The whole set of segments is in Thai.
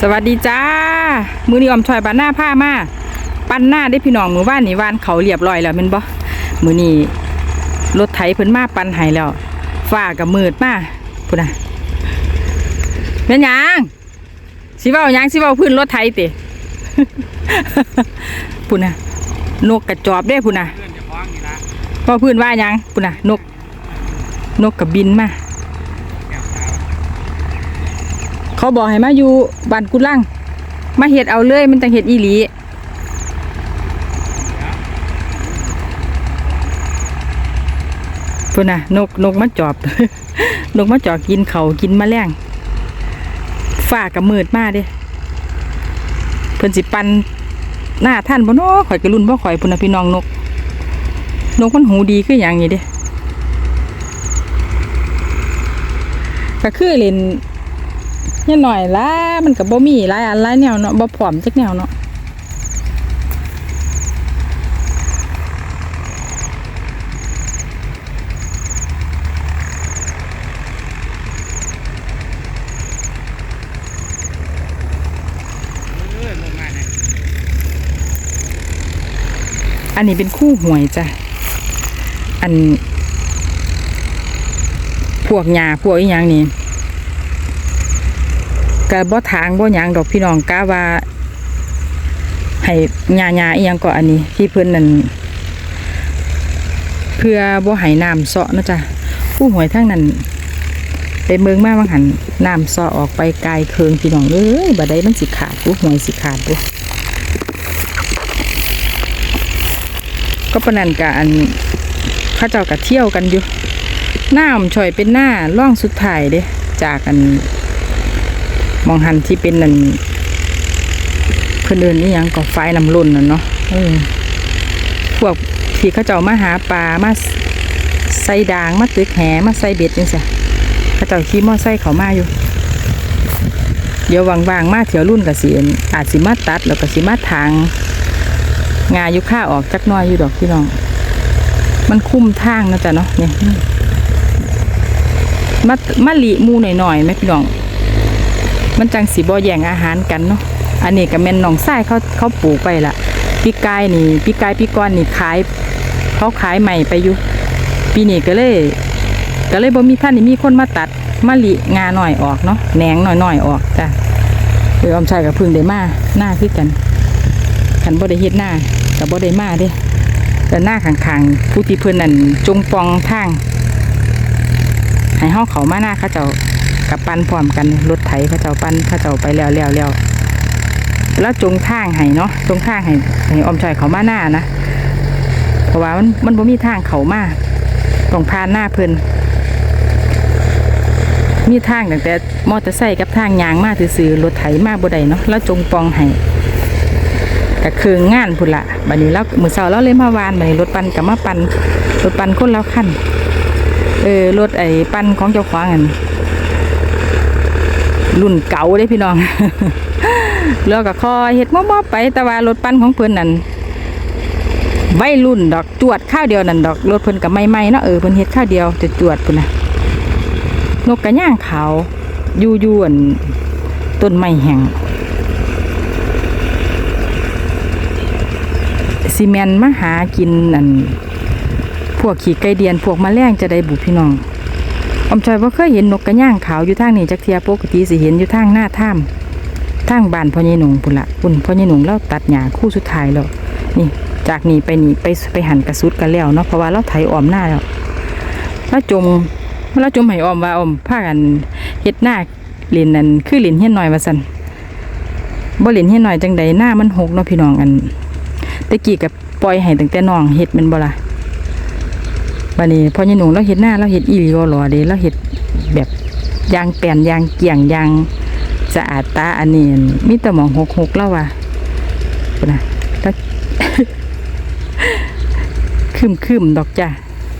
สวัสดีจ้า มือนี้ออมชอยบ้นหน้าผ้ามา ปั้นหน้าได้พี่น้องมือว่านนี่วานเขาเรียบร้อยแล้วแม่นบ่มือนี้รถไถเพิ่นมาปั้นให้แล้วฟ้ากับมืดมาพุ่นน่ะแม่นยังสิเว้ายังสิเว้าพื้นรถไถติพุ่นน่ะนกกระจอบเด้พุ่นน่ะเพื่อนว่าพื้นว่ายังพุ่นน่ะนก นกกับบินมา แก้วขาว เขาบอกให้มาอยู่บ้านกุลังมาเฮ็ดเอาเลยมันจังเฮ็ดอีหลีพุ่นน่ะนกนกมาจอบ นกมาจอบกินเขากินมแมลงฝ้ากับมืดมาเด้เพิ่นสิปันหน้าท่านบ่เนาะข่อยกระรุ่นบ่ข่อยพุ่นน่ะพี่น้องนก นกมันหูดีคือหยังนี่เด้ก็คือเล่น นิดหน่อยละมันกับบ่มีหลายอันหลายแนวเนาะบ่พร้อมจักแนวเนาะอันนี้เป็นคู่หวยจ้ะ อัน พวกหญ้าพวกอีหยังนี่ ก็บ่ทางบ่หยังดอกพี่น้องกะว่า ให้ญาญาอีหยังก็อันนี้ ที่เพิ่นนั่นเพื่อบ่ให้น้ำเซาะนะจ้ะคู่หวยทั้งนั้นไปเมืองมาบางหันน้ำเซาะออกไปไกลเคืองพี่น้องเอ้ยบ่ได้มันสิขาดคู่หวยสิขาดเด้ก็ปนันกะอันข้าเจ้ากะเที่ยวกันอยู่หน้าช่อยเป็นหน้าร่องสุดท้ายเด้จากอัน มองหันที่เป็นนั่นเพื่อนเดินนี่ยังก็ไฟน้ำล้นน่ะเนาะเออพวกที่เขาเจ้ามาหาปลามาใส่ดางมาตึกแหมาใส่เบ็ดนี่สิเขาเจ้าขี่มอไซค์เขามาอยู่ เดี๋ยวว่างๆมาเที่ยวรุ่นกับสิอั่นอาจสิมาตัดแล้วก็สิมาทางงายุค่าออกจักหน้อยอยู่ดอกพี่น้อง มันคุ้มทางนะจ๊ะเนาะเนี่ยมะมะลิหมูหน่อยๆไหมพี่น้อง มันจังสีบ่แย่งอาหารกันเนาะอันนี้ก็แม่นหนองทรายเขาเขาปลูกไปละปีกายนี่ปีกายปีก้อนนี่ขายเขาขายใหม่ไปอยู่ปีนี้ก็เลย ก็เลยบ่มีท่านนี่มีคนมาตัดมะลิงาหน่อยออกเนาะแหนงหน่อยๆอยออกจ้ะเดี๋ยวออมชายกับพึ่งได้มาหน้าคือกันขันบ่ได้เฮ็ดหน้ากับบ่ได้มาเด้แต่หน้าข้างๆผู้ที่เพิ่นนั่นจงปองทางให้เฮาเขามาหน้าเขาเจ้า กับปั้นพร้อมกันรถไถเขาเจ้าปั้นเขาเจ้าไปแล้วแล้วแล้วแล้วจงทางให้เนาะจงทางให้ให้อมชอยเขามาหน้านะเพราะว่ามันมันบ่มีทางเขามาต้องผ่านหน้าเพิ่นมีทางตั้งแต่มอเตอร์ไซค์กับทางยางมาซื่อๆรถไถมาบ่ได้เนาะแล้วจงปองให้ก็คืองานพุ่นละบัดนี้แล้วมือเสาร์เราเลยมาวานบัดนี้รถปั่นกับมาปั่นรถปั่นคนแล้วขั้นเออรถไอ้ปั่นของเจ้าของอัน รุ่นเก่าเลยพี่น้องแล้วก็คอยเฮ็ดมอบๆไปแต่ว่ารถปั่นของเพิ่อนนั่นใบรุ่นดอกจวดข้าวเดียวนั่นดอกรถเพิ่นกับไม่ไม่เนาะเออเพิ่นเฮ็ดข้าวเดียวจะจวดพุ่นนะนกกระย่างขาวยู่ยวนต้นไม้แห้งซีเมนมาหากินอันพวกขี่ไก่เดียนพวกมแมลงจะได้บุพี่น้อง อมชอยว่าเคยเห็นนกกระย่างขาวอยู่ทางนี้จักเทียปกติสิเห็นอยู่ทางหน้าถ้ำทางบ้านพ่อใหญ่หนุ่งพุ่นละพุ่นพ่อใหญ่หนุ่งเราตัดหญ้าคู่สุดท้ายแล้วนี่ จากนี้ไปนี่ไปไปหันกระสุดกันแล้วเนาะเพราะว่าเราไถอ้อมหน้าแล้วแล้วจมแล้วจมให้อ้อมว่าอ้อมพากันเฮ็ดหน้าเล่นนั่นคือเล่นเฮียนน้อยว่าซั่นบ่เล่นเฮียนน้อยจังใดหน้ามันหกเนาะพี่น้องอันตะกี้กับปล่อยให้ตั้งแต่น้องเฮ็ดมันบ่ล่ะ บัดนี้พอยี่หนุ่งเราเฮ็ดหน้าเราเฮ็ดอีหลีบ่หรอเด้เราเฮ็ดแบบยางแปนยางเกี่ยงยางสะอาดตาอันนี้มีแต่หมองหกๆแล้วว่ะนะแล้วคืมๆดอกจ้ะ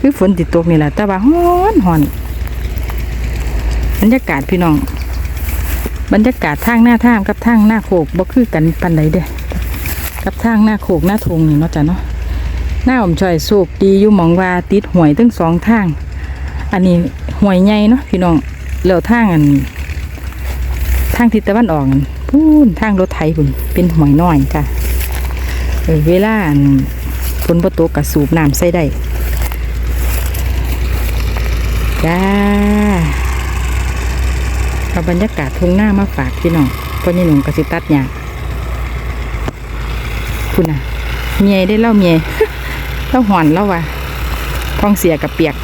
คือฝนติดตกนี่แหละแต่ว่าฮ้อนฮอนบรรยากาศพี่น้อง บรรยากาศทางหน้าท่ามกับทางหน้าโคกบ่คือกันปานใดเด้กับทางหน้าโขกหน้าทงนี่เนาะจ้ะเนาะ หน้าอมชอยโศกดีอยู่หมองว่าติดหวยทั้งสองทาง อันนี้หวยใหญ่เนาะพี่น้องแล้วทางอันทางทิศตะวันออกกันพูนทางรถไถคุณเป็นหอยน้อยจ้ะเเวลาอันฝนบ่ตกก็สูบน้ำใส่ได้จ้าเอาบรรยากาศทุ่งหน้ามาฝากพี่น้องเพราะนี่หนุ่มกระสิตัดหญ้าคุณน่ะเมียได้เล่าเมีย เล่าหอนแล้วว่ะท้องเสียกับเปียก